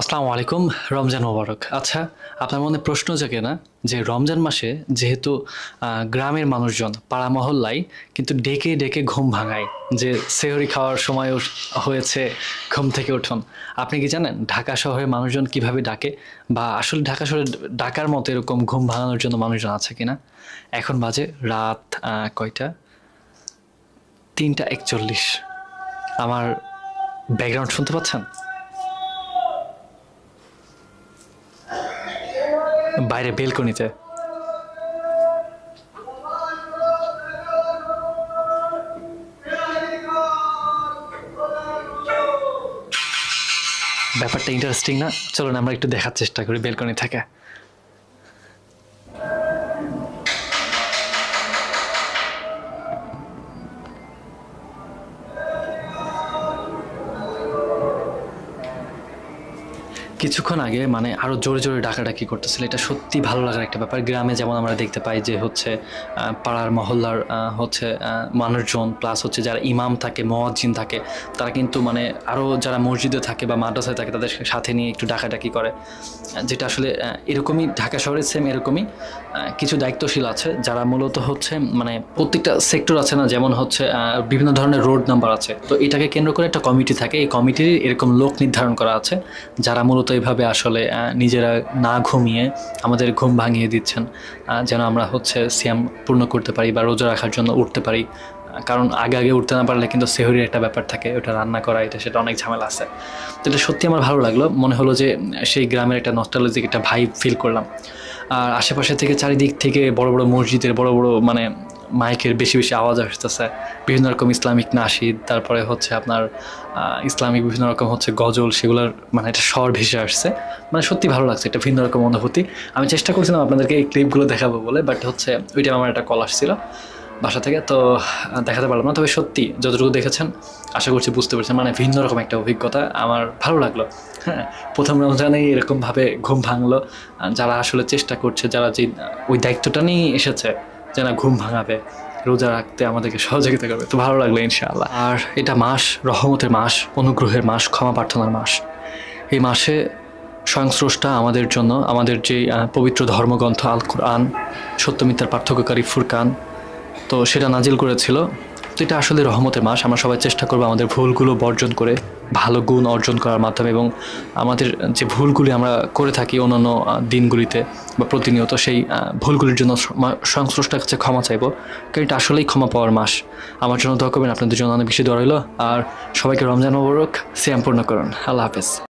আসসালামু আলাইকুম, রমজান মোবারক। আচ্ছা আপনার মনে প্রশ্ন জাগে না যে রমজান মাসে যেহেতু গ্রামের মানুষজন পাড়া মহল্লায় কিন্তু ডেকে ডেকে ঘুম ভাঙায়, যে সেহরি খাওয়ার সময় হয়েছে ঘুম থেকে উঠুন। আপনি কি জানেন ঢাকা শহরের মানুষজন কীভাবে ডাকে বা আসলে ঢাকা শহরে ডাকার মতো এরকম ঘুম ভাঙানোর জন্য মানুষজন আছে কিনা? এখন বাজে রাত কয়টা? তিনটা একচল্লিশ। আমার ব্যাকগ্রাউন্ড শুনতে পাচ্ছেন? বাইরে বেলকনিতে। ব্যাপারটা ইন্টারেস্টিং না? চলুন আমরা একটু দেখার চেষ্টা করি বেলকনি থেকে। কিছুক্ষণ আগে মানে আরও জোরে জোরে ডাকাডাকি করতেছিল। এটা সত্যি ভালো লাগার একটা ব্যাপার। গ্রামে যেমন আমরা দেখতে পাই যে হচ্ছে পাড়ার মহল্লার হচ্ছে মানুষজন প্লাস হচ্ছে যারা ইমাম থাকে, মহাজিন থাকে, তারা কিন্তু মানে আরও যারা মসজিদে থাকে বা মাদ্রাসায় থাকে, তাদের সাথে নিয়ে একটু ডাকাডাকি করে। যেটা আসলে এরকমই ঢাকা শহরের সেম এরকমই। কিছু দায়িত্বশীল আছে যারা মূলত হচ্ছে মানে প্রত্যেকটা সেক্টর আছে না, যেমন হচ্ছে বিভিন্ন ধরনের রোড নাম্বার আছে। তো এটাকে কেন্দ্র করে একটা কমিটি থাকে। এই কমিটির এরকম লোক নির্ধারণ করা আছে, যারা মূলত এইভাবে আসলে নিজেরা না ঘুমিয়ে আমাদের ঘুম ভাঙিয়ে দিচ্ছেন যেন আমরা হচ্ছে সিয়াম পূর্ণ করতে পারি বা রোজা রাখার জন্য উঠতে পারি। কারণ আগে আগে উঠতে না পারলে কিন্তু সেহরির একটা ব্যাপার থাকে, ওটা রান্না করা, এটা সেটা অনেক ঝামেলা আছে। তো এটা সত্যি আমার ভালো লাগল, মনে হলো যে সেই গ্রামের একটা নস্টালজিক একটা ভাইব ফিল করলাম। আর আশেপাশে থেকে চারিদিক থেকে বড় বড় মসজিদের, বড় বড় মানে মাইকের বেশি বেশি আওয়াজ আসতেছে। বিভিন্ন রকম ইসলামিক নাসিদ, তারপরে হচ্ছে আপনার ইসলামিক বিভিন্ন রকম হচ্ছে গজল, সেগুলোর মানে একটা স্বর ভেসে আসছে। মানে সত্যি ভালো লাগছে, একটা ভিন্ন রকম অনুভূতি। আমি চেষ্টা করছিলাম আপনাদেরকে এই ক্লিপগুলো দেখাবো বলে বাট হচ্ছে ওইটা আমার একটা কল আসছিল। বাসা থেকে, তো দেখাতে পারলাম না। তবে সত্যি, যতটুকু দেখেছেন, আশা করছি বুঝতে পেরেছেন। মানে ভিন্ন রকম একটা অভিজ্ঞতা। আমার ভালো লাগল হ্যাঁ। প্রথম রমজানেই এরকমভাবে ঘুম ভাঙলো। যারা আসলে চেষ্টা করছে, যারা যে, ওই দায়িত্বটা নিয়ে এসেছে যেন ঘুম ভাঙাবে, রোজা রাখতে আমাদেরকে সহযোগিতা করবে, তো ভালো লাগল ইনশাআল্লাহ। আর এটা মাস, রহমতের মাস, অনুগ্রহের মাস, ক্ষমা প্রার্থনার মাস। এই মাসে স্বয়ংস্রষ্টা আমাদের জন্য, আমাদের যে পবিত্র ধর্মগ্রন্থ আল কোরআন সত্যমিত্রার পার্থক্যকারী ফুরকান তো সেটা নাজিল করেছিল। তো এটা আসলে রহমতের মাস। আমরা সবাই চেষ্টা করব আমাদের ভুলগুলো বর্জন করে, ভালো গুণ অর্জন করার মাধ্যমে এবং আমাদের যে ভুলগুলি আমরা করে থাকি অন্যান্য দিনগুলিতে বা প্রতিনিয়ত সেই ভুলগুলির জন্য স- সংশ্লিষ্টর কাছে ক্ষমা চাইব। কারণ এটা আসলেই ক্ষমা পাওয়ার মাস। আমার জন্য দোয়া করবেন। আপনাদের জন্য অনেক বেশি দোয়া রইল। আর সবাইকে রমজান মোবারক। সিয়াম পূর্ণ করুন। আল্লাহ হাফেজ।